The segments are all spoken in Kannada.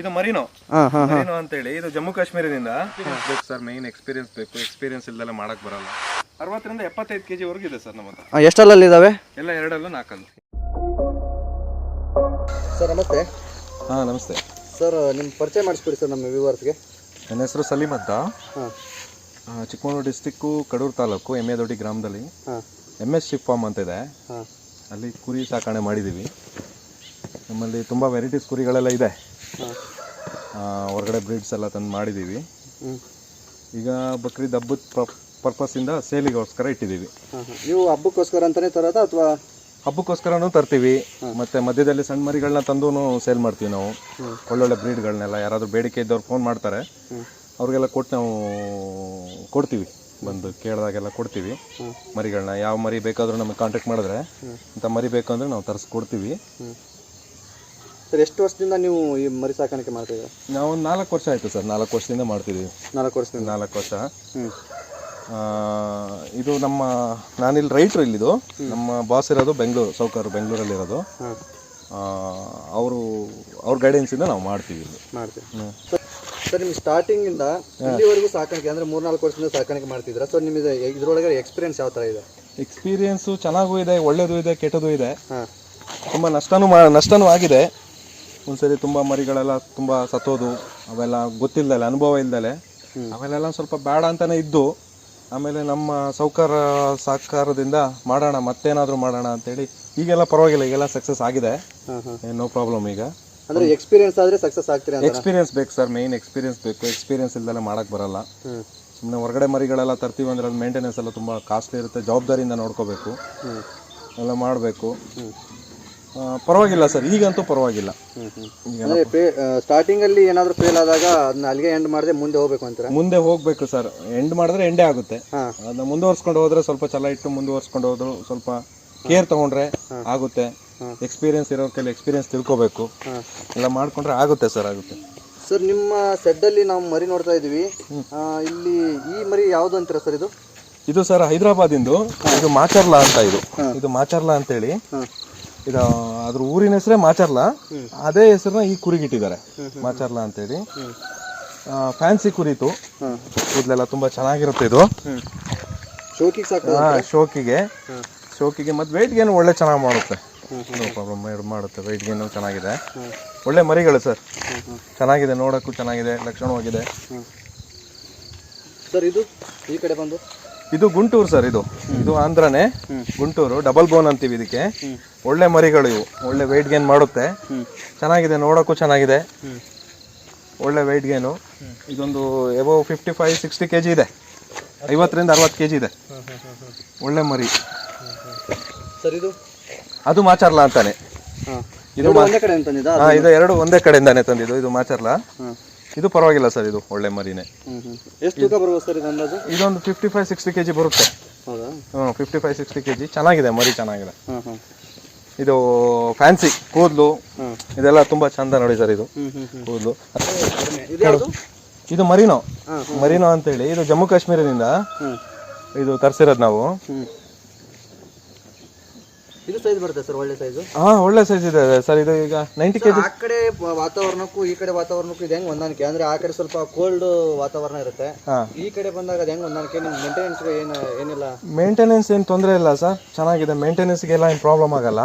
ಇದು ಮರಿನೋ? ಮರಿನೋ ಅಂತ ಹೇಳಿ ಅಂತೇಳಿ. ಇದು ಜಮ್ಮು ಕಾಶ್ಮೀರದಿಂದ ಬೇಕು ಸರ್ ಮೈನ್ ಎಕ್ಸ್ಪೀರಿಯನ್ಸ್ ಬೇಕು. ಎಕ್ಸ್ಪೀರಿಯನ್ಸ್ ಇಲ್ದೆಲ್ಲ ಮಾಡಕ್ ಬರಲ್ಲ. ಅರವತ್ತರಿಂದ ಎಪ್ಪತ್ತೈದು ಕೆಜಿ ವರೆಗೂ ಇದೆ ಸರ್ ನಮ್ಮ ಹತ್ರ ಎಷ್ಟಲ್ಲಲ್ಲಿ ಇದ್ದಾವೆ ಎಲ್ಲ ಎರಡಲ್ಲೂ ನಾಲ್ಕಲ್ಲಿ. ಸರ್ ನಮಸ್ತೆ. ಹಾಂ ನಮಸ್ತೆ. ಸರ್ ನಿಮ್ಮ ಪರಿಚಯ ಮಾಡಿಸ್ಕೊಡಿ ಸರ್ ನಮ್ಮ ವ್ಯೂವರ್ಸ್ಗೆ. ನನ್ನ ಹೆಸರು ಸಲೀಮ್ ಅಂತ ಚಿಕ್ಕಮಗಳೂರು ಡಿಸ್ಟಿಕ್ಕು ಕಡೂರು ತಾಲೂಕು ಎಮ್ಮೆದೊಡ್ಡಿ ಗ್ರಾಮದಲ್ಲಿ. ಹಾಂ. ಎಂ ಎಸ್ ಶಿಪ್ ಫಾರ್ಮ್ ಅಂತ ಇದೆ. ಹಾಂ. ಅಲ್ಲಿ ಕುರಿ ಸಾಕಣೆ ಮಾಡಿದ್ದೀವಿ. ನಮ್ಮಲ್ಲಿ ತುಂಬ ವೆರೈಟೀಸ್ ಕುರಿಗಳೆಲ್ಲ ಇದೆ. ಹೊರಗಡೆ ಬ್ರೀಡ್ಸ್ ಎಲ್ಲ ತಂದು ಮಾಡಿದ್ದೀವಿ. ಈಗ ಬಕ್ರೀದ್ ಹಬ್ಬದ ಪರ್ಪಸ್ಸಿಂದ ಸೇಲಿಗೋಸ್ಕರ ಇಟ್ಟಿದ್ದೀವಿ. ನೀವು ಹಬ್ಬಕ್ಕೋಸ್ಕರ ಅಂತಲೇ ತರೋದಾ ಅಥವಾ? ಹಬ್ಬಕ್ಕೋಸ್ಕರನೂ ತರ್ತೀವಿ. ಮತ್ತೆ ಮಧ್ಯದಲ್ಲಿ ಸಣ್ಣ ಮರಿಗಳನ್ನ ತಂದು ಸೇಲ್ ಮಾಡ್ತೀವಿ ನಾವು. ಒಳ್ಳೊಳ್ಳೆ ಬ್ರೀಡ್ಗಳನ್ನೆಲ್ಲ ಯಾರಾದರೂ ಬೇಡಿಕೆ ಇದ್ದವ್ರು ಫೋನ್ ಮಾಡ್ತಾರೆ. ಅವ್ರಿಗೆಲ್ಲ ಕೊಟ್ಟು ನಾವು ಕೊಡ್ತೀವಿ. ಬಂದು ಕೇಳಿದಾಗೆಲ್ಲ ಕೊಡ್ತೀವಿ. ಮರಿಗಳನ್ನ ಯಾವ ಮರಿ ಬೇಕಾದರೂ ನಮಗೆ ಕಾಂಟ್ಯಾಕ್ಟ್ ಮಾಡಿದ್ರೆ ಇಂಥ ಮರಿ ಬೇಕಂದ್ರೆ ಅಂದರೆ ನಾವು ತರಿಸ್ಕೊಡ್ತೀವಿ ಸರ್ ಎಷ್ಟು ವರ್ಷದಿಂದ ನೀವು ಈ ಮರಿ ಸಾಕಾಣಿಕೆ ಮಾಡ್ತಿದ್ದೀರಾ ನಾವು ಒಂದು ನಾಲ್ಕು ವರ್ಷ ಆಯಿತು ಸರ್ ನಾಲ್ಕು ವರ್ಷದಿಂದ ಮಾಡ್ತಿದ್ದೀವಿ. ನಾಲ್ಕು ವರ್ಷದಿಂದ? ನಾಲ್ಕು ವರ್ಷ. ಹ್ಞೂ ಆ, ಇದು ನಮ್ಮ ನಾನಿಲ್ಲಿ ರೈಟ್ರು ಇಲ್ಲಿದು. ನಮ್ಮ ಬಾಸ್ ಇರೋದು ಬೆಂಗಳೂರು ಸೌಕರ್ ಬೆಂಗಳೂರಲ್ಲಿರೋದು ಹಾಂ. ಅವರು ಅವ್ರ ಗೈಡೆನ್ಸಿಂದ ನಾವು ಮಾಡ್ತೀವಿ ಇಲ್ಲಿ. ಮಾಡ್ತೀವಿ. ಸರ್ ಸರ್ ನಿಮ್ಗೆ ಸ್ಟಾರ್ಟಿಂಗಿಂದ ಇಲ್ಲಿವರೆಗೂ ಸಾಕಾಣಿಕೆ ಅಂದರೆ ಮೂರ್ನಾಲ್ಕು ವರ್ಷದಿಂದ ಸಾಕಾಣಿಕೆ ಮಾಡ್ತಿದ್ದೀರಾ? ಸೊ ನಿಮಗೆ ಇದರೊಳಗೆ ಎಕ್ಸ್ಪೀರಿಯನ್ಸ್ ಯಾವ ಥರ ಇದೆ? ಎಕ್ಸ್ಪೀರಿಯನ್ಸು ಚೆನ್ನಾಗೂ ಇದೆ ಒಳ್ಳೆಯದು ಇದೆ ಕೆಟ್ಟದ್ದು ಇದೆ. ಹಾಂ. ತುಂಬ ನಷ್ಟನೂ ಮಾ ನಷ್ಟನೂ ಆಗಿದೆ. ಒಂದ್ಸರಿ ತುಂಬ ಮರಿಗಳೆಲ್ಲ ತುಂಬ ಸತ್ತೋದು ಅವೆಲ್ಲ ಗೊತ್ತಿಲ್ಲದಲೆ ಅನುಭವ ಇಲ್ದಲೆ. ಅವೆಲ್ಲ ಸ್ವಲ್ಪ ಬೇಡ ಅಂತಾನೆ ಇದ್ದು ಆಮೇಲೆ ನಮ್ಮ ಸೌಕಾರ ಸಹಕಾರದಿಂದ ಮಾಡೋಣ ಮತ್ತೇನಾದರೂ ಮಾಡೋಣ ಅಂತೇಳಿ ಈಗೆಲ್ಲ ಪರವಾಗಿಲ್ಲ ಈಗೆಲ್ಲ ಸಕ್ಸಸ್ ಆಗಿದೆ. ನೋ ಪ್ರಾಬ್ಲಮ್ ಈಗ. ಅಂದ್ರೆ ಎಕ್ಸ್ಪೀರಿಯನ್ಸ್ ಆದರೆ ಸಕ್ಸಸ್ ಆಗ್ತೀರಾ ಎಕ್ಸ್ಪೀರಿಯನ್ಸ್ ಬೇಕು ಸರ್ ಮೇಯ್ನ್ ಎಕ್ಸ್ಪೀರಿಯನ್ಸ್ ಬೇಕು. ಎಕ್ಸ್ಪೀರಿಯನ್ಸ್ ಇಲ್ದಲೆ ಮಾಡಕ್ಕೆ ಬರಲ್ಲ. ಸುಮ್ಮನೆ ಹೊರಗಡೆ ಮರಿಗಳೆಲ್ಲ ತರ್ತೀವಿ ಅಂದ್ರೆ ಅದು ಮೇಂಟೆನೆನ್ಸ್ ಎಲ್ಲ ತುಂಬ ಕಾಸ್ಟ್ಲಿ ಇರುತ್ತೆ ಜವಾಬ್ದಾರಿಯಿಂದ ನೋಡ್ಕೋಬೇಕು. ಎಲ್ಲ ಮಾಡಬೇಕು. ಪರವಾಗಿಲ್ಲ ಸರ್ ಈಗಂತೂ ಪರವಾಗಿಲ್ಲ. ಸ್ಟಾರ್ಟಿಂಗ್ ಅಲ್ಲಿ ಏನಾದರೂ ಫೇಲ್ ಆದಾಗ ಅದನ್ನ ಅಲ್ಲಿಗೆ ಎಂಡ್ ಮಾಡದೆ ಮುಂದೆ ಹೋಗ್ಬೇಕು ಅಂತೀರಾ? ಮುಂದೆ ಹೋಗ್ಬೇಕು ಸರ್ ಎಂಡ್ ಮಾಡಿದ್ರೆ ಎಂಡೇ ಆಗುತ್ತೆ. ಅದನ್ನ ಮುಂದುವರ್ಸ್ಕೊಂಡು ಹೋದ್ರೆ ಸ್ವಲ್ಪ ಛಲ ಇಟ್ಟು ಮುಂದುವರ್ಸ್ಕೊಂಡು ಹೋದ್ರು ಸ್ವಲ್ಪ ಕೇರ್ ತಗೊಂಡ್ರೆ ಆಗುತ್ತೆ. ಎಕ್ಸ್ಪೀರಿಯನ್ಸ್ ಇರೋ ಕೈಲಿ ಎಕ್ಸ್ಪೀರಿಯನ್ಸ್ ತಿಳ್ಕೊಬೇಕು. ಎಲ್ಲ ಮಾಡ್ಕೊಂಡ್ರೆ ಆಗುತ್ತೆ ಸರ್ ಆಗುತ್ತೆ. ಸರ್ ನಿಮ್ಮ ಸೆಡ್ ಅಲ್ಲಿ ನಾವು ಮರಿ ನೋಡ್ತಾ ಇದೀವಿ ಇಲ್ಲಿ ಈ ಮರಿ ಯಾವ್ದು ಅಂತೀರಾ ಸರ್ ಇದು? ಇದು ಸರ್ ಹೈದರಾಬಾದಿಂದು ಇದು ಮಾಚರ್ಲಾ ಅಂತ ಇದು. ಇದು ಮಾಚರ್ಲಾ ಅಂತೇಳಿ. ಇದು ಅದ್ರ ಊರಿನ ಹೆಸರೇ ಮಾಚರ್ಲಾ. ಅದೇ ಹೆಸರನ್ನ ಈ ಕುರಿಗಿಟ್ಟಿದ್ದಾರೆ. ಮಾಚರ್ಲಾ ಅಂತೇಳಿ. ಫ್ಯಾನ್ಸಿ ಕುರಿತು. ಹಾಂ ಕೂದಲೆಲ್ಲ ತುಂಬಾ ಚೆನ್ನಾಗಿರುತ್ತೆ ಇದು. ಸಾಕು ಶೋಕಿಗೆ ಶೋಕಿಗೆ. ಮತ್ತು ವೆಯ್ಟ್ ಗೇನ್ ಒಳ್ಳೆ ಚೆನ್ನಾಗಿ ಮಾಡುತ್ತೆ. ನೋ ಪ್ರಾಬ್ಲಮ್ ಮಾಡುತ್ತೆ. ವೆಯ್ಟ್ ಗೇನು ಚೆನ್ನಾಗಿದೆ ಒಳ್ಳೆ ಮರಿಗಳು ಸರ್. ಚೆನ್ನಾಗಿದೆ ನೋಡೋಕ್ಕೂ ಚೆನ್ನಾಗಿದೆ ಲಕ್ಷಣವಾಗಿದೆ ಸರ್ ಇದು ಈ ಕಡೆ ಬಂದು? ಇದು ಗುಂಟೂರು ಸರ್ ಇದು. ಇದು ಆಂಧ್ರನೇ. ಗುಂಟೂರು ಡಬಲ್ ಬೋನ್ ಅಂತೀವಿ ಇದಕ್ಕೆ. ಒಳ್ಳೆ ಮರಿಗಳು ಇವು. ಒಳ್ಳೆ ವೆಯ್ಟ್ ಗೇನ್ ಮಾಡುತ್ತೆ. ಚೆನ್ನಾಗಿದೆ ನೋಡೋಕ್ಕೂ ಚೆನ್ನಾಗಿದೆ. ಒಳ್ಳೆ ವೆಯ್ಟ್ ಗೇನು ಇದೊಂದು above fifty five sixty K G ಇದೆ. ಐವತ್ತರಿಂದ ಅರವತ್ತು ಕೆ ಜಿ ಇದೆ ಒಳ್ಳೆ ಮರಿ. ಅದು ಮಾಚಾರ್ಲಾ ಅಂತಾನೆ. ಇದು ಇದು ಎರಡು ಒಂದೇ ಕಡೆಯಿಂದಾನೆ ತಂದಿದ್ದು. ಇದು ಮಾಚಾರ್ಲಾ. ಇದು ಪರವಾಗಿಲ್ಲ ಸರ್ ಇದು ಒಳ್ಳೆ ಮರಿನೇ. ಇದೊಂದು fifty five sixty K G ಬರುತ್ತೆ. ಹ್ಞೂ fifty five sixty K G ಚೆನ್ನಾಗಿದೆ ಮರಿ ಚೆನ್ನಾಗಿದೆ. ಇದು ಫ್ಯಾನ್ಸಿ ಕೂದಲು. ಇದೆಲ್ಲ ತುಂಬಾ ಚಂದ ನೋಡಿ ಸರ್ ಇದು. ಕೂದಲು. ಇದು ಮರೀನೋ. ಮರಿನೋ ಅಂತ ಹೇಳಿ ಅಂತೇಳಿ. ಇದು ಜಮ್ಮು ಕಾಶ್ಮೀರದಿಂದ ಇದು ತರಿಸಿರೋದು ನಾವು. ಇದು ಸೈಜ್ ಬರುತ್ತೆ ಸರ್ ಒಳ್ಳೆ ಸೈಜ್ ಹಾ ಒಳ್ಳೆ ಸೈಜ್ ಇದೆ ಸರ್ ಇದು ಈಗ ನೈಂಟಿ ಕೆ ಜಿ ಆ ಕಡೆ ವಾತಾವರಣಕ್ಕೂ ಈ ಕಡೆ ವಾತಾವರಣಕ್ಕೂ ಇದು ಹೆಂಗ್ ಹೊಂದಾಣಿಕೆ? ಅಂದ್ರೆ ಆ ಕಡೆ ಸ್ವಲ್ಪ ಕೋಲ್ಡ್ ವಾತಾವರಣ ಇರುತ್ತೆ. ಹಾ. ಈ ಕಡೆ ಬಂದಾಗ ಅದು ಹೆಂಗ್ ಹೊಂದಾಣಿಕೆ? ನಿಮ್ ಮೇಂಟೆನೆನ್ಸ್ ಏನು ಏನಿಲ್ಲ? ಮೇಂಟೆನೆನ್ಸ್ ಏನು ತೊಂದರೆ ಇಲ್ಲ ಸರ್ ಚೆನ್ನಾಗಿದೆ. ಮೇಂಟೆನೆನ್ಸ್ಗೆಲ್ಲ ಏನು ಪ್ರಾಬ್ಲಮ್ ಆಗಲ್ಲ.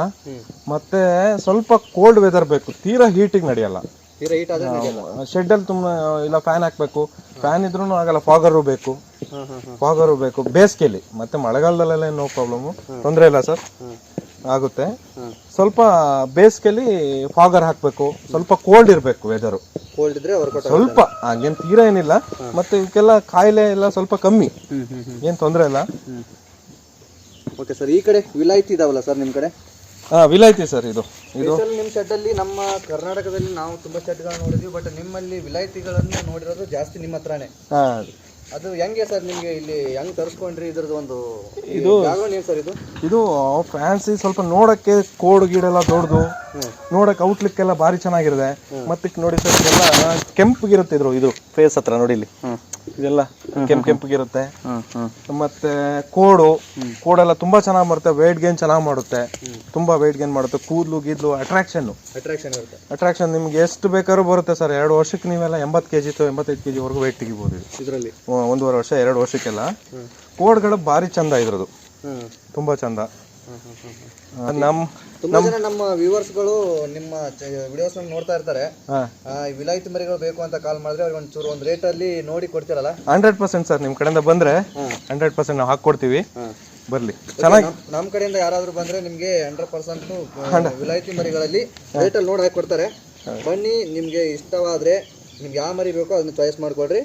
ಮತ್ತೆ ಸ್ವಲ್ಪ ಕೋಲ್ಡ್ ವೆದರ್ ಬೇಕು. ತೀರಾ ಹೀಟಿಗೆ ನಡೆಯಲ್ಲ. ಶೆಡ್ ಹೀಟ್ ಆದ್ರೆ ನಡೆಯಲ್ಲ. ಶೆಡ್ಡಲ್ಲಿ ತುಂಬ ಇಲ್ಲ ಫ್ಯಾನ್ ಹಾಕ್ಬೇಕು. ಫ್ಯಾನ್ ಇದ್ರೂ ಆಗಲ್ಲ ಫಾಗರು ಬೇಕು. ಫಾಗರು ಬೇಕು. ಬೇಸಿಗೆಲಿ. ಮತ್ತೆ ಮಳೆಗಾಲದಲ್ಲೆಲ್ಲ ನೋ ಪ್ರಾಬ್ಲಮ್ ತೊಂದರೆ ಇಲ್ಲ ಸರ್ ಆಗುತ್ತೆ. ಸ್ವಲ್ಪ ಬೇಸಿಗೆಲಿ ಫಾಗರ್ ಹಾಕಬೇಕು. ಸ್ವಲ್ಪ ಕೋಲ್ಡ್ ಇರಬೇಕು ವೆದರು ಕೋಲ್ಡ್ ಇದ್ರೆ ವರ್ಕೌಟ್ ಸ್ವಲ್ಪ ಹಂಗೇನು ತೀರಾ ಏನಿಲ್ಲ. ಮತ್ತೆ ಇವಕ್ಕೆಲ್ಲ ಕಾಯಿಲೆ ಎಲ್ಲ ಸ್ವಲ್ಪ ಕಮ್ಮಿ. ಏನು ತೊಂದರೆ ಇಲ್ಲ. ಓಕೆ ಸರ್ ಈ ಕಡೆ ವಿಲಾಯ್ತಿ ಇದಾವಲ್ಲ ಸರ್ ನಿಮ್ಮ ಕಡೆ? ಹಾಂ ವಿಲಾಯ್ತಿ ಸರ್ ಇದು. ಇದು ನಿಮ್ಮ ಶೆಡ್ಡಲ್ಲಿ ನಮ್ಮ ಕರ್ನಾಟಕದಲ್ಲಿ ನಾವು ತುಂಬ ಶೆಡ್ಗಳನ್ನ ನೋಡಿದ್ವಿ ಬಟ್ ನಿಮ್ಮಲ್ಲಿ ವಿಲಾಯ್ತಿಗಳನ್ನು ನೋಡಿರೋದು ಜಾಸ್ತಿ ನಿಮ್ಮ ಹತ್ರನೇ. ಹಾಂ ಅದು ಹೆಂಗೆ ಸರ್ ನಿಮಗೆ ಇಲ್ಲಿ ಹೆಂಗ್ ತರಿಸ್ಕೊಂಡ್ರಿ ಇದ್ರದ್ದು ಒಂದು ಇದು ಏನು ಸರ್ ಇದು? ಇದು ಫ್ಯಾನ್ಸಿ ಸ್ವಲ್ಪ ನೋಡಕ್ಕೆ ಕೋಡ್ ಗೀಡೆಲ್ಲ ದೊಡ್ಡದು. ನೋಡಕ್ಕೆ ಔಟ್ಲಿಕ್ ಎಲ್ಲ ಭಾರಿ ಚೆನ್ನಾಗಿರುತ್ತೆ. ಮತ್ತೆ ನೋಡಿ ಸರ್ ಇದೆಲ್ಲ ಕೆಂಪಗಿರುತ್ತೆ ಇದ್ರು ಇದು ಫೇಸ್ ಹತ್ರ ನೋಡಿ ಇಲ್ಲಿ. ಇದೆಲ್ಲ ಕೆಂಪು ಕೆಂಪಗಿರುತ್ತೆ. ಮತ್ತೆ ಕೋಡು. ಕೋಡೆಲ್ಲ ತುಂಬಾ ಚೆನ್ನಾಗಿ ಮಾಡುತ್ತೆ weight ಗೇನ್ ಚೆನ್ನಾಗಿ ಮಾಡುತ್ತೆ. ತುಂಬಾ ವೆಯ್ಟ್ ಗೇನ್ ಮಾಡುತ್ತೆ. ಕೂದಲು ಗೀದ್ಲು ಅಟ್ರಾಕ್ಷನ್ ಅಟ್ರಾಕ್ಷನ್ ಇರುತ್ತೆ. ಅಟ್ರಾಕ್ಷನ್ ನಿಮ್ಗೆ ಎಷ್ಟು ಬೇಕಾದ್ರೂ ಬರುತ್ತೆ ಸರ್. ಎರಡು ವರ್ಷಕ್ಕೆ ನೀವೆಲ್ಲ ಎಂಬತ್ತು ಕೆ ಜಿ ಎಂಬತ್ತೈದು ಕೆ ಜಿವರೆಗೂ weight ತೆಗಿಬೋದು ಇದು. ಇದರಲ್ಲಿ? ಒಂದೂವರೆ ವರ್ಷ ಎರಡು ವರ್ಷಕ್ಕೆಲ್ಲ. ಕೋಡ್ಗಳು ಭಾರಿ ಚಂದ ಇದ್ರದ್ದು. ತುಂಬಾ ಚಂದ. ನಮ್ಮ ತುಂಬಾ ಜನ ನಮ್ಮ ವ್ಯೂವರ್ಸ್ಗಳು ನಿಮ್ಮ ವಿಡಿಯೋಸ್ ನೋಡ್ತಾ ಇರ್ತಾರೆ. ವಿಲಾಯಿತಿ ಮರಿಗಳು ಬೇಕು ಅಂತ ಕಾಲ್ ಮಾಡಿದ್ರೆ ಅವ್ರಿಗೆ ಒಂಚೂರು ಒಂದು ರೇಟಲ್ಲಿ ನೋಡಿ ಕೊಡ್ತೀರಲ್ಲ? ಹಂಡ್ರೆಡ್ ಪರ್ಸೆಂಟ್ ಸರ್ ನಿಮ್ಮ ಕಡೆಯಿಂದ ಬಂದರೆ ಹಂಡ್ರೆಡ್ ಪರ್ಸೆಂಟ್ ನಾವು ಹಾಕ್ಕೊಡ್ತೀವಿ. ಬರ್ಲಿ. ಚೆನ್ನಾಗಿ ನಮ್ಮ ಕಡೆಯಿಂದ ಯಾರಾದರೂ ಬಂದ್ರೆ ನಿಮಗೆ ಹಂಡ್ರೆಡ್. ಪರ್ಸೆಂಟ್ ವಿಲಾಯಿತಿ ಮರಿಗಳಲ್ಲಿ ರೇಟಲ್ಲಿ ನೋಡಿ ಹಾಕಿ ಕೊಡ್ತಾರೆ. ಬನ್ನಿ ನಿಮಗೆ ಇಷ್ಟವಾದರೆ ನಿಮ್ಗೆ ಯಾವ ಮರಿ ಬೇಕೋ ಅದನ್ನ ಚಾಯ್ಸ್ ಮಾಡಿಕೊಡ್ರಿ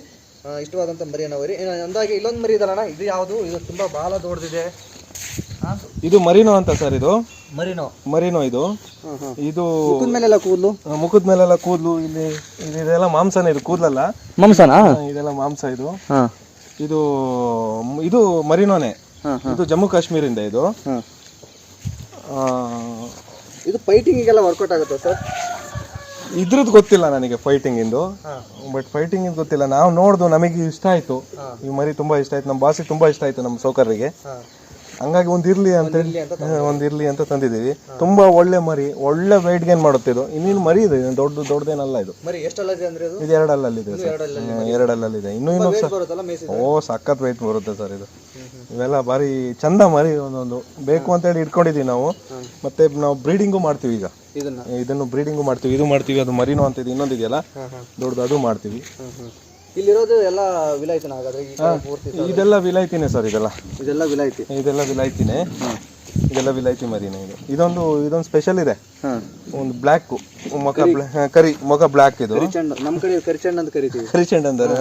ಇಷ್ಟವಾದಂಥ ಮರಿಯನ್ನು ಹೋಗ್ರಿ. ಅಂದಾಗೆ ಇಲ್ಲೊಂದು ಮರಿ ಇದಲ್ಲಣ್ಣ ಇದು ಯಾವುದು? ಇದು ತುಂಬ ಬಾಲ ದೊಡ್ಡದಿದೆ. ಇದು ಮರಿನೋ ಅಂತ ಸರ್ ಇದು? ಮರಿನೋ. ಮರಿನೋ ಇದು? ಇದು ಮುಖದ ಮೇಲೆಲ್ಲ ಕೂದಲು? ಮುಖದ ಮೇಲೆಲ್ಲ ಕೂದಲು ಇಲ್ಲಿ ಇದು- ಇದೆಲ್ಲ ಮಾಂಸನೇ ಇದು ಕೂದಲಲ್ಲ? ಮಾಂಸನಾ? ಇದೆಲ್ಲ ಮಾಂಸ ಇದು. ಇದು ಇದು ಮರಿನೋನೆ. ಇದು ಜಮ್ಮು ಕಾಶ್ಮೀರಿಂದ ಇದು. ಹಾಂ. ಆ, ಇದು ಫೈಟಿಂಗಿಗೆಲ್ಲ ವರ್ಕೌಟ್ ಆಗುತ್ತೆ ಸರ್ ಇದ್ರದ್ದು ಗೊತ್ತಿಲ್ಲ ನನಗೆ ಫೈಟಿಂಗ್ ಇಂದು ಹಾಂ. ಬಟ್ ಫೈಟಿಂಗ್ ಇಂದ ಗೊತ್ತಿಲ್ಲ. ನಾವು ನೋಡ್ದು ನಮಗೆ ಇಷ್ಟ ಆಯ್ತು. ಈ ಮರಿ ತುಂಬಾ ಇಷ್ಟ ಆಯ್ತು. ನಮ್ಮ ಬಾಸಿಗೆ ತುಂಬಾ ಇಷ್ಟ ಆಯ್ತು ನಮ್ಮ ಸೌಕರ್ಯರಿಗೆ ಹಾಂ. ಹಂಗಾಗಿ ಒಂದ್ ಇರ್ಲಿ ಅಂತ ಒಂದು ಇರ್ಲಿ ಅಂತ ತಂದಿದ್ದೀವಿ. ತುಂಬಾ ಒಳ್ಳೆ ಮರಿ ಒಳ್ಳೆ weight ಗೇನ್ ಮಾಡುತ್ತೆ ಇದು. ಇನ್ನೇನು ಮರಿ ಇದೆ? ಇದು ದೊಡ್ಡ ದೊಡ್ಡದೇನಲ್ಲ ಇದು. ಇದೆ ಇದು? ಇದು ಎರಡಲ್ಲಲ್ಲಿದೆ ಸರ್. ಎರಡಲ್ಲಲ್ಲಿ ಎರಡಲ್ಲಲ್ಲಿದೆ. ಇನ್ನೂ ಇನ್ನೂ ವೇಟ್ ಬರುತ್ತಲ್ಲ ಓ ಸಖತ್ ವೆಯ್ಟ್ ಬರುತ್ತೆ ಸರ್ ಇದು. ಇವೆಲ್ಲ ಭಾರಿ ಚಂದ ಮರಿ ಒಂದೊಂದು. ಬೇಕು ಅಂತ ಹೇಳಿ ಇಟ್ಕೊಂಡಿದೀವಿ ನಾವು. ಮತ್ತೆ ನಾವು ಬ್ರೀಡಿಂಗು ಮಾಡ್ತೀವಿ ಈಗ. ಇದನ್ನ? ಬ್ರೀಡಿಂಗು ಮಾಡ್ತೀವಿ. ಇದು ಮಾಡ್ತೀವಿ. ಅದು ಮರಿನೋ ಅಂತ ಇದು ಇನ್ನೊಂದು ಹಾಂ ದೊಡ್ಡದು ಅದು ಮಾಡ್ತೀವಿ. ಇಲ್ಲಿರೋದು ಎಲ್ಲ ವಿಲಾಯ್ತಿನ ಹಾಗಾದ್ರೆ? ಈ ಕಡೆ ಪೂರ್ತಿ ಇದೆಲ್ಲ ವಿಲಾಯ್ತಿನೇ ಸರ್ ಇದೆಲ್ಲ. ಇದೆಲ್ಲ ವಿಲಾಯ್ತಿ? ಇದೆಲ್ಲ ವಿಲಾಯ್ತಿನೇ. ಇದೆಲ್ಲ ವಿಲಾಯ್ತಿ ಮರಿನೇ ಇದು. ಇದೊಂದು ಇದೊಂದು ಸ್ಪೆಷಲ್ ಇದೆ. ಒಂದು ಬ್ಲ್ಯಾಕ್ ಮೊಕ ಕರಿ. ಮುಖ ಬ್ಲ್ಯಾಕ್ ಇದು. ಕರಿಚಂಡ್ ನಮ್ಮ ಕಡೆ ಕರಿಚಂಡ್ ಅಂತ ಕರಿತೀವಿ. ಕರಿಚೆಂಡ್ ಅಂದ್ರೆ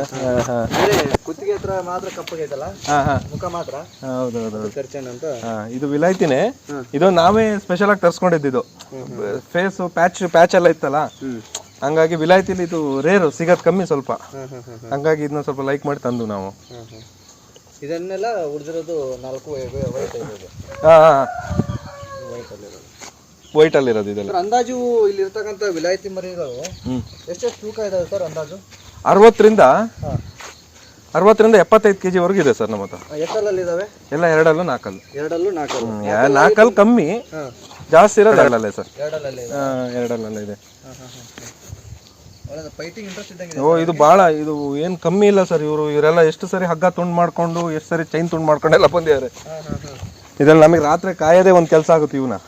ಕುತ್ತಿಗೆ ಹತ್ರ ಮಾತ್ರ ಕಪ್ಪಗೈತಲ್ಲ ಹಾ ಹಾ. ಮುಖ ಮಾತ್ರ? ಹೌದು ಹೌದು ಕರಿಚಂಡ್ ಅಂತ? ಇದು ವಿಲಾಯ್ತಿನೇ. ಇದು ನಾವೇ ಸ್ಪೆಷಲ್ ಆಗಿ ತರ್ಸ್ಕೊಂಡಿದ್ದು ಫೇಸ್ ಪ್ಯಾಚ್ ಪ್ಯಾಚ್ ಎಲ್ಲ ಇತ್ತಲ್ಲ? ಹಂಗಾಗಿ ವಿಲಾಯ್ತಿಲಿ ಇದು ರೇರು ಸಿಗೋದು ಕಮ್ಮಿ ಸ್ವಲ್ಪ. ಹಂಗಾಗಿ ಇದನ್ನ ಸ್ವಲ್ಪ ಲೈಕ್ ಮಾಡಿ ತಂದು ನಾವು. ಇದನ್ನೆಲ್ಲ ಉಳಿದಿರೋದು ನಾಲ್ಕು ವೈಟ್ ಅಲ್ಲಿರೋದು ಅಲ್ಲಿ ಇರೋದು. ಇದೆಲ್ಲ. ಅಂದಾಜು ಇಲ್ಲಿ ಇರ್ತಕ್ಕಂಥ ವಿಲಾಯ್ತಿ ಮರಿಗಳು ಎಷ್ಟು ಎಷ್ಟೆಷ್ಟು ತೂಕ ಇದಾವೆ ಸರ್ ಅಂದಾಜು? ಅರವತ್ತರಿಂದ ಹಾಂ. ಅರವತ್ತರಿಂದ ಎಪ್ಪತ್ತೈದು ಕೆಜಿ ವರೆಗೂ ಇದೆ ಸರ್ ನಮ್ಮ ಹತ್ರ ಎಷ್ಟಲ್ಲಿ ಇದಾವೆ? ಎಲ್ಲ ಎರಡಲ್ಲೂ ನಾಲ್ಕಲ್ಲು ಎರಡಲ್ಲೂ ನಾಲ್ಕಲ್ಲು ನಾಲ್ಕಲ್ಲಿ ಕಮ್ಮಿ. ಜಾಸ್ತಿ ಇರೋದು ಎರಡಲ್ಲೇ ಸರ್. ಎರಡಲ್ಲೇ ಇದೆ. ಓ ಇದು ಭಾಳ ಇದು ಏನು ಕಮ್ಮಿ ಇಲ್ಲ ಸರ್ ಇವರು ಇವರೆಲ್ಲ ಎಷ್ಟು ಸರಿ ಹಗ್ಗ ತುಂಡು ಮಾಡ್ಕೊಂಡು ಎಷ್ಟು ಸರಿ ಚೈನ್ ತುಂಡು ಮಾಡ್ಕೊಂಡೆಲ್ಲ ಬಂದಿದ್ದಾರೆ. ಇದ್ರಲ್ಲಿ ನಮಗೆ ರಾತ್ರಿ ಕಾಯೋದೇ ಒಂದು ಕೆಲಸ ಆಗುತ್ತೆ ಇವನ್ನ ಇಲ್ಲ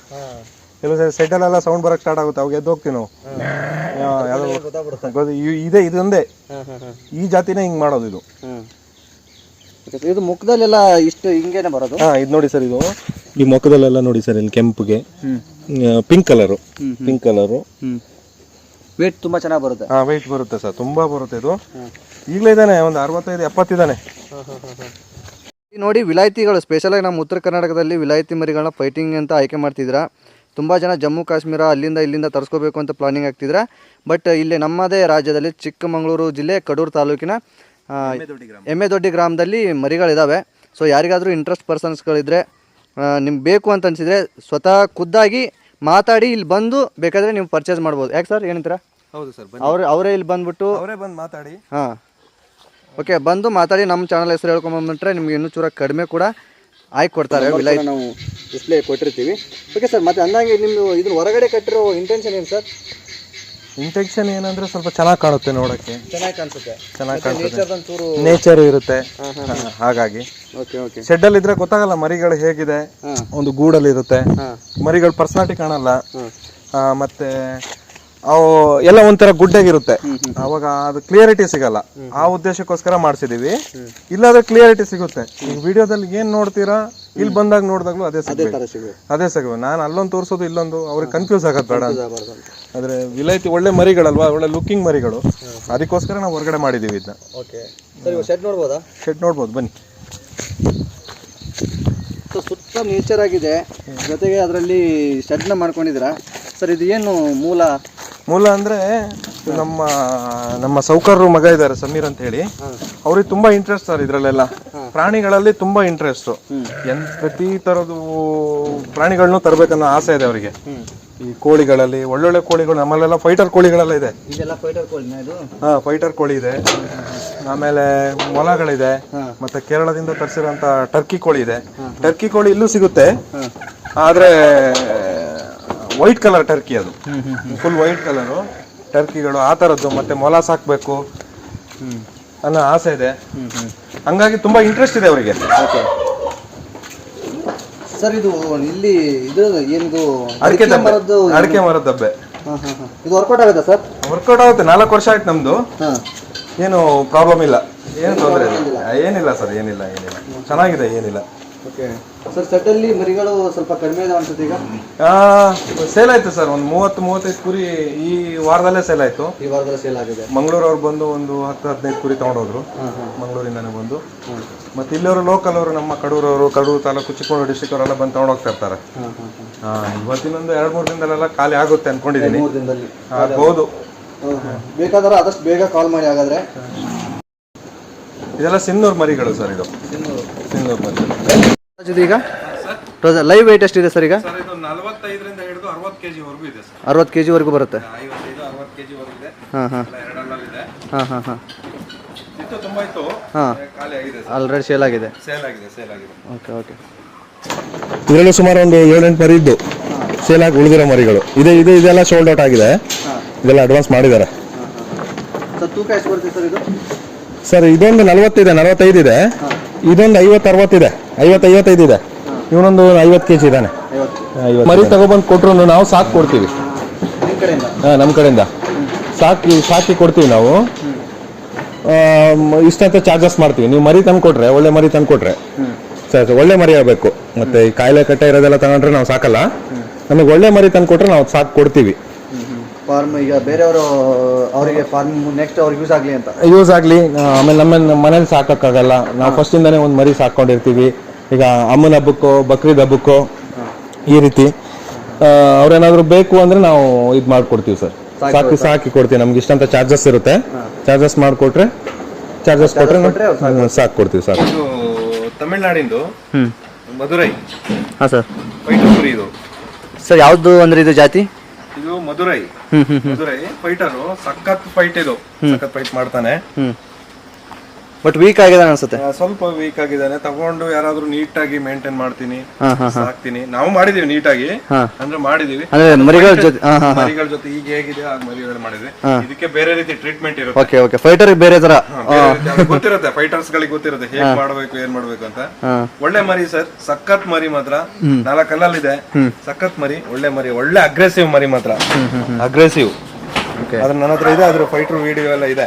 ಕೆಲವು ಸರಿ ಸೆಟಲೆಲ್ಲ ಸೌಂಡ್ ಬರಕ್ಕೆ ಸ್ಟಾರ್ಟ್ ಆಗುತ್ತೆ ಅವಾಗ ಎದ್ದು ಹೋಗ್ತೀವಿ ನಾವು ಇದೇ ಇದೊಂದೇ. ಈ ಜಾತಿನೇ ಹಿಂಗೆ ಮಾಡೋದು ಇದು. ಇದು ಮುಖದಲ್ಲೆಲ್ಲ ಇಷ್ಟು ಹಿಂಗೇನೆ ಬರೋದು? ಹಾಂ ಇದು ನೋಡಿ ಸರ್ ಇದು. ಈ ಮುಖದಲ್ಲೆಲ್ಲ ನೋಡಿ ಸರ್ ಇಲ್ಲಿ ಕೆಂಪುಗೆ. Pink colour pink colour weight ತುಂಬಾ ಚೆನ್ನಾಗಿ ಬರುತ್ತೆ. ಹಾಂ ವೇಟ್ ಬರುತ್ತೆ ಸರ್. ತುಂಬ ಬರುತ್ತೆ ಇದು. ಈಗಲೇ ಇದ್ದಾನೆ ಒಂದು ಅರವತ್ತೈದು ಎಪ್ಪತ್ತಿದ್ದಾನೆ. ಈ ನೋಡಿ ವಿಲಾಯ್ತಿಗಳು ಸ್ಪೆಷಲಾಗಿ ನಮ್ಮ ಉತ್ತರ ಕರ್ನಾಟಕದಲ್ಲಿ ವಿಲಾಯಿತಿ ಮರಿಗಳನ್ನ ಫೈಟಿಂಗ್ ಅಂತ ಆಯ್ಕೆ ಮಾಡ್ತಿದ್ರ ತುಂಬ ಜನ ಜಮ್ಮು ಕಾಶ್ಮೀರ ಅಲ್ಲಿಂದ ಇಲ್ಲಿಂದ ತರಿಸ್ಕೋಬೇಕು ಅಂತ ಪ್ಲಾನಿಂಗ್ ಆಗ್ತಿದ್ರ ಬಟ್ ಇಲ್ಲಿ ನಮ್ಮದೇ ರಾಜ್ಯದಲ್ಲಿ ಚಿಕ್ಕಮಗಳೂರು ಜಿಲ್ಲೆ ಕಡೂರು ತಾಲೂಕಿನ ಎಮ್ಮೆ ದೊಡ್ಡಿ ಗ್ರಾಮದಲ್ಲಿ ಮರಿಗಳಿದ್ದಾವೆ ಸೊ ಯಾರಿಗಾದರೂ ಇಂಟ್ರೆಸ್ಟ್ ಪರ್ಸನ್ಸ್ಗಳಿದ್ರೆ ನಿಮ್ಗೆ ಬೇಕು ಅಂತ ಅನಿಸಿದರೆ ಸ್ವತಃ ಖುದ್ದಾಗಿ ಮಾತಾಡಿ ಇಲ್ಲಿ ಬಂದು ಬೇಕಾದರೆ ನೀವು ಪರ್ಚೇಸ್ ಮಾಡ್ಬೋದು. ಯಾಕೆ ಸರ್ ಏನಂತೀರ? ಹೌದು ಸರ್ ಅವ್ರು ಅವರೇ ಇಲ್ಲಿ ಬಂದ್ಬಿಟ್ಟು ಅವರೇ ಬಂದು ಮಾತಾಡಿ. ಹಾಂ. ಓಕೆ ಬಂದು ಮಾತಾಡಿ ನಮ್ಮ ಚಾನಲ್ ಹೆಸರು ಹೇಳ್ಕೊಂಬಂದ್ಬಿಟ್ರೆ ನಿಮ್ಗೆ ಇನ್ನೂ ಚೂರ ಕಡಿಮೆ ಕೂಡ ಆಯ್ಕೆ ಕೊಡ್ತಾರೆ ನಾವು ಡಿಸ್ಪ್ಲೇ ಕೊಟ್ಟಿರ್ತೀವಿ. ಓಕೆ ಸರ್ ಮತ್ತೆ ಅಂದಂಗೆ ನಿಮ್ಮದು ಇದನ್ನ ಹೊರಗಡೆ ಕಟ್ಟಿರೋ ಇಂಟೆನ್ಷನ್ ಏನು ಸರ್ ಇಂಟೆನ್ಷನ್ ಏನಂದ್ರೆ ಸ್ವಲ್ಪ ಚೆನ್ನಾಗಿ ಕಾಣುತ್ತೆ ನೋಡೋಕ್ಕೆ. ಚೆನ್ನಾಗಿ ಕಾಣಿಸುತ್ತೆ. ಚೆನ್ನಾಗಿ ಕಾಣಿಸುತ್ತೆ. ನೇಚರ್ ಒಂಚೂರು ನೇಚರ್ ಇರುತ್ತೆ. ಹಾಂ ಹಾಗಾಗಿ. Okay okay. ಶೆಡ್ಡಲ್ಲಿ ಇದ್ರೆ ಗೊತ್ತಾಗಲ್ಲ ಮರಿಗಳು ಹೇಗಿದೆ. ಒಂದು ಗೂಡಲ್ಲಿ ಇರುತ್ತೆ ಮರಿಗಳು ಪರ್ಸನಾಲಿಟಿ ಕಾಣಲ್ಲ. ಆ, ಮತ್ತೆ ಅವು ಎಲ್ಲ ಒಂಥರ ಗುಡ್ಡಾಗಿರುತ್ತೆ. ಅವಾಗ ಅದು ಕ್ಲಿಯರಿಟಿ ಸಿಗಲ್ಲ. ಆ ಉದ್ದೇಶಕ್ಕೋಸ್ಕರ ಮಾಡ್ಸಿದೀವಿ. ಇಲ್ಲಾದ್ರೆ ಕ್ಲಿಯರಿಟಿ ಸಿಗುತ್ತೆ. ನೀವು ವಿಡಿಯೋದಲ್ಲಿ ಏನ್ ನೋಡ್ತೀರಾ ಇಲ್ಲಿ ಬಂದಾಗ ನೋಡಿದಾಗ್ಲೂ ಅದೇ ಸಿಗುತ್ತೆ. ಅದೇ ಸಿಗುವ ನಾನು ಅಲ್ಲೊಂದು ತೋರಿಸೋದು ಇಲ್ಲೊಂದು ಅವ್ರಿಗೆ ಕನ್ಫ್ಯೂಸ್ ಆಗತ್ತೆ ಬೇಡ ಆದ್ರೆ ವಿಲಾಯ್ತಿ ಒಳ್ಳೆ ಮರಿಗಳಲ್ವಾ ಒಳ್ಳೆ ಲುಕ್ಕಿಂಗ್ ಮರಿಗಳು. ಅದಕ್ಕೋಸ್ಕರ ನಾವು ಹೊರಗಡೆ ಮಾಡಿದೀವಿ ಇದನ್ನ ಶೆಡ್ ನೋಡ್ಬೋದಾ? ಶೆಡ್ ನೋಡ್ಬೋದು ಬನ್ನಿ. ಸುತ್ತ ನೇಚರ್ ಆಗಿದೆ. ಜೊತೆಗೆ ಅದರಲ್ಲಿ ಶೆಡ್ನ ಮಾಡ್ಕೊಂಡಿದ್ದೀರಾ? ಸರ್ ಇದು ಏನು ಮೂಲ? ಮೂಲ ಅಂದ್ರೆ ನಮ್ಮ ನಮ್ಮ ಸೌಕರ್ರು ಮಗ ಇದ್ದಾರೆ ಸಮೀರ್ ಅಂತ ಹೇಳಿ. ಅವ್ರಿಗೆ ತುಂಬಾ ಇಂಟ್ರೆಸ್ಟ್ ಸರ್ ಇದ್ರಲ್ಲೆಲ್ಲ. ಪ್ರಾಣಿಗಳಲ್ಲಿ ತುಂಬಾ ಇಂಟ್ರೆಸ್ಟ್ ಎಂತ ಎನ್ ಪ್ರತಿ ತರದ್ದು ಪ್ರಾಣಿಗಳನ್ನೂ ತರಬೇಕನ್ನೋ ಆಸೆ ಇದೆ ಅವರಿಗೆ. ಈ ಕೋಳಿಗಳಲ್ಲಿ ಒಳ್ಳೊಳ್ಳೆ ಕೋಳಿಗಳು ನಮ್ಮಲ್ಲೆಲ್ಲ ಫೈಟರ್ ಕೋಳಿಗಳೆಲ್ಲ ಇದು. ಹಾ ಫೈಟರ್ ಕೋಳಿ ಇದೆ. ಆಮೇಲೆ ಮೊಲಗಳಿದೆ. ಮತ್ತೆ ಕೇರಳದಿಂದ ತರಿಸಿರುವಂತ ಟರ್ಕಿ ಕೋಳಿ ಇದೆ. ಟರ್ಕಿ ಕೋಳಿ ಇಲ್ಲೂ ಸಿಗುತ್ತೆ. ಆದ್ರೆ ವೈಟ್ ಕಲರ್ ಟರ್ಕಿ ಅದು. ಫುಲ್ ವೈಟ್ ಕಲರು ಟರ್ಕಿಗಳು ಆ ಥರದ್ದು ಮತ್ತೆ ಮೊಲ ಸಾಕ್ಬೇಕು ಅನ್ನೋ ಆಸೆ ಇದೆ. ಹಂಗಾಗಿ ತುಂಬಾ ಇಂಟ್ರೆಸ್ಟ್ ಇದೆ ಅವರಿಗೆ. ಓಕೆ ಸರ್ ಇದು ಇಲ್ಲಿ ಇದು ಏನಿದು ಅಡಿಕೆ ಮರದ್ದು ಅಡಿಕೆ ಮರದ ದಬ್ಬೆ. ಇದು ವರ್ಕೌಟ್ ಆಗುತ್ತಾ ಸರ್ ವರ್ಕೌಟ್ ಆಗುತ್ತೆ. ನಾಲ್ಕು ವರ್ಷ ಆಯ್ತು ನಮ್ದು. ಏನು ಪ್ರಾಬ್ಲಮ್ ಇಲ್ಲ. ಏನು ತೊಂದರೆ ಇಲ್ಲ. ಏನಿಲ್ಲ ಸರ್ ಏನಿಲ್ಲ ಏನಿಲ್ಲ. ಚೆನ್ನಾಗಿದೆ ಏನಿಲ್ಲ. ಓಕೆ ಸರ್ ಸೆಟ್ಟಲ್ಲಿ ಮರಿಗಳು ಸ್ವಲ್ಪ ಕಡಿಮೆ ಇದೆ ಅನ್ಸುತ್ತೆ ಈಗ? ಸೇಲ್ ಆಯ್ತು ಸರ್ ಒಂದು ಮೂವತ್ತು ಮೂವತ್ತೈದು ಕುರಿ ಈ ವಾರದಲ್ಲೇ ಸೇಲ್ ಆಯ್ತು. ಈ ವಾರದಲ್ಲಿ ಸೇಲ್ ಆಗಿದೆ. ಮಂಗಳೂರು ಅವ್ರು ಬಂದು ಒಂದು ಹತ್ತು ಹದಿನೈದು ಕುರಿ ತಗೊಂಡೋದ್ರು. ಮಂಗಳೂರಿಂದನೇ ಬಂದು. ಮತ್ತೆ ಇಲ್ಲವರು ಲೋಕಲ್ ಅವರು ನಮ್ಮ ಕಡೂರವರು ಕಡೂರು ತಾಲೂಕು ಚಿಕ್ಕಮಗಳೂರು ಡಿಸ್ಟಿಕ್ ಅವರೆಲ್ಲ ಬಂದು ತಗೊಂಡೋಗ್ತಾ ಇರ್ತಾರೆ. ಹಾಂ ಹಾ, ಇವತ್ತಿನೊಂದು ಎರಡು ಮೂರು ದಿನದಲ್ಲೆಲ್ಲ ಖಾಲಿ ಆಗುತ್ತೆ ಅನ್ಕೊಂಡಿದ್ದೀನಿ ಮೂರು ದಿನದಲ್ಲಿ ಹೌದು. ಬೇಕಾದ್ರೆ ಆದಷ್ಟು ಬೇಗ ಕಾಲ್ ಮಾಡಿ ಹಾಗಾದ್ರೆ. ಇದೆಲ್ಲ ಸಿನ್ನೂರು ಮರಿಗಳು ಸರ್ ಇದು. ಸಿನ್ನೂರು ಮರಿಗಳು. ಇದು ಈಗ? ಲೈವ್ ವೆಯ್ಟ್ ಎಷ್ಟಿದೆ ಸರ್ ಈಗ? ಸರ್ ಇದು ನಲವತ್ತೈದರಿಂದ ಹಿಡಿದು ಅರವತ್ತು ಕೆಜಿ ವರೆಗೂ ಇದೆ ಸರ್. ಅರವತ್ತು ಕೆ ಜಿವರೆಗೂ ಬರುತ್ತೆ ಐವತ್ತೈದು ಅರವತ್ತು ಕೆಜಿ ವರೆಗೂ ಇದೆ. ಹಾಂ ಹಾಂ. ಎರಡಲ್ಲಲ್ಲಿದೆ ಹಾಂ ಹಾಂ ಹಾಂ. ಇತ್ತು ತುಂಬಾ ಇತ್ತು. ಹಾಂ. ಖಾಲಿ ಆಗಿದೆ ಆಲ್ರೆಡಿ ಸೇಲ್ ಆಗಿದೆ? ಸೇಲ್ ಆಗಿದೆ ಸೇಲ್ ಆಗಿದೆ. ಓಕೆ ಓಕೆ ಇದರಲ್ಲೂ ಸುಮಾರು ಒಂದು ಏಳೆಂಟು ಮರಿ ಇದ್ದು. ಸೇಲ್ ಆಗಿ ಉಳಿದಿರೋ ಮರಿಗಳು. ಇದೆ ಇದು ಇದೆಲ್ಲ ಶೋಲ್ಡ್ ಔಟ್ ಆಗಿದೆ. ಇದೆಲ್ಲ ಅಡ್ವಾನ್ಸ್ ಮಾಡಿದ್ದಾರೆ. ಸರ್ ತೂಕ ಎಷ್ಟು ಬರುತ್ತೆ ಸರ್ ಇದು? ಸರ್ ಇದೊಂದು ನಲವತ್ತಿದೆ ನಲವತ್ತೈದು ಇದೆ. ಇದೊಂದು ಐವತ್ತು ಅರವತ್ತಿದೆ ಐವತ್ತು ಐವತ್ತೈದು ಇದೆ. ಇವನೊಂದು ಐವತ್ತು ಕೆ ಜಿ ಇದ್ದಾನೆ. ಐವತ್ತು. ಮರಿ ತಗೊಬಂದು ಕೊಟ್ರು ನಾವು ಸಾಕು ಕೊಡ್ತೀವಿ. ಹಾಂ ನಮ್ಮ ಕಡೆಯಿಂದ. ಸಾಕಿ ಸಾಕಿ ಕೊಡ್ತೀವಿ ನಾವು. ಇಷ್ಟಂತ ಚಾರ್ಜಸ್ ಮಾಡ್ತೀವಿ. ನೀವು ಮರಿ ತಂದು ಕೊಟ್ರೆ ಒಳ್ಳೆ ಮರಿ ತಂದು ಕೊಟ್ರೆ. ಸರ್ ಒಳ್ಳೆ ಮರಿ ಆಗಬೇಕು. ಮತ್ತೆ ಈ ಕಾಯಿಲೆ ಕಟ್ಟೆ ಇರೋದೆಲ್ಲ ತಗೊಂಡ್ರೆ ನಾವು ಸಾಕಲ್ಲ. ನಮಗೆ ಒಳ್ಳೆ ಮರಿ ತಂದು ಕೊಟ್ರೆ ನಾವು ಸಾಕು ಕೊಡ್ತೀವಿ. ಫಾರ್ಮ್ ಈಗ ಬೇರೆಯವರು ಅವರಿಗೆ ಫಾರ್ಮ್ ನೆಕ್ಸ್ಟ್ ಅವ್ರಿಗೆ ಯೂಸ್ ಆಗಲಿ ಅಂತ. ಯೂಸ್ ಆಗಲಿ ಆಮೇಲೆ ನಮ್ಮ ಮನೇಲಿ ಸಾಕೋಕ್ಕಾಗಲ್ಲ. ನಾವು ಫಸ್ಟಿಂದನೇ ಒಂದು ಮರಿ ಸಾಕೊಂಡಿರ್ತೀವಿ ಈಗ ಅಮ್ಮನ ಹಬ್ಬಕ್ಕೋ ಬಕ್ರೀದ್ ಹಬ್ಬಕ್ಕೋ ಈ ರೀತಿ. ಅವ್ರೇನಾದ್ರು ಬೇಕು ಅಂದ್ರೆ ನಾವು ಇದು ಮಾಡ್ಕೊಡ್ತೀವಿ ಸರ್. ಸಾಕಿ ಸಾಕಿ ಕೊಡ್ತೀವಿ. ನಮ್ಗೆ ಇಷ್ಟಂತ ಚಾರ್ಜಸ್ ಇರುತ್ತೆ. ಚಾರ್ಜಸ್ ಮಾಡಿಕೊಟ್ರೆ ಚಾರ್ಜಸ್ ಕೊಟ್ರೆ ಸಾಕ್ ಕೊಡ್ತೀವಿ ಸರ್. ಇದು ತಮಿಳ್ನಾಡಿಂದು ಹ್ಞೂ ಮಧುರೈ. ಹಾಂ ಸರ್. ಇದು. ಸರ್ ಯಾವುದು ಅಂದ್ರೆ ಇದು ಜಾತಿ? ಇದು ಮಧುರೈ. ಮಧುರೈ ಫೈಟರ್. ಸಖತ್ ಫೈಟ್ ಇದು. ಸಖತ್ ಫೈಟ್ ಮಾಡ್ತಾನೆ. ಬಟ್ ವೀಕ್ ಆಗಿದೆ ಅನ್ಸುತ್ತೆ. ಸ್ವಲ್ಪ ವೀಕ್ ಆಗಿದ್ದಾನೆ. ತಗೊಂಡು ಯಾರಾದ್ರೂ ನೀಟಾಗಿ ಮೇಂಟೈನ್ ಮಾಡ್ತೀನಿ ಸಾಕ್ತೀನಿ. ನಾವು ಮಾಡಿದೀವಿ ನೀಟಾಗಿ. ಅಂದ್ರೆ ಮಾಡಿದೀವಿ. ಅಂದ್ರೆ ಮರಿಗಳ ಜೊತೆ ಮರಿಗಳ ಜೊತೆ ಈಗ ಹೇಗಿದೆ ಆ ಮರಿಗಳು ಮಾಡಿದ್ವಿ. ಇದಕ್ಕೆ ಬೇರೆ ರೀತಿ ಟ್ರೀಟ್ಮೆಂಟ್ ಇರುತ್ತೆ. ಓಕೆ ಓಕೆ ಫೈಟರ್ ಬೇರೆ ತರ. ಗೊತ್ತಿರುತ್ತೆ. ಫೈಟರ್ಸ್ ಗಳಿಗೆ ಗೊತ್ತಿರುತ್ತೆ. ಹೇಗ್ ಮಾಡ್ಬೇಕು ಏನ್ ಮಾಡ್ಬೇಕು ಅಂತ. ಒಳ್ಳೆ ಮರಿ ಸರ್. ಸಖತ್ ಮರಿ ಮಾತ್ರ. ನಾಲ್ಕಲ್ಲಲ್ಲಿದೆ. ಸಖತ್ ಮರಿ ಒಳ್ಳೆ ಮರಿ ಒಳ್ಳೆ ಅಗ್ರೆಸಿವ್ ಮರಿ ಮಾತ್ರ. ಅಗ್ರೆಸಿವ್ ಓಕೆ ಅದ್ರ ನನ್ನ ಹತ್ರ ಇದೆ ಅದ್ರ ಫೈಟರ್ ವಿಡಿಯೋ ಎಲ್ಲ ಇದೆ.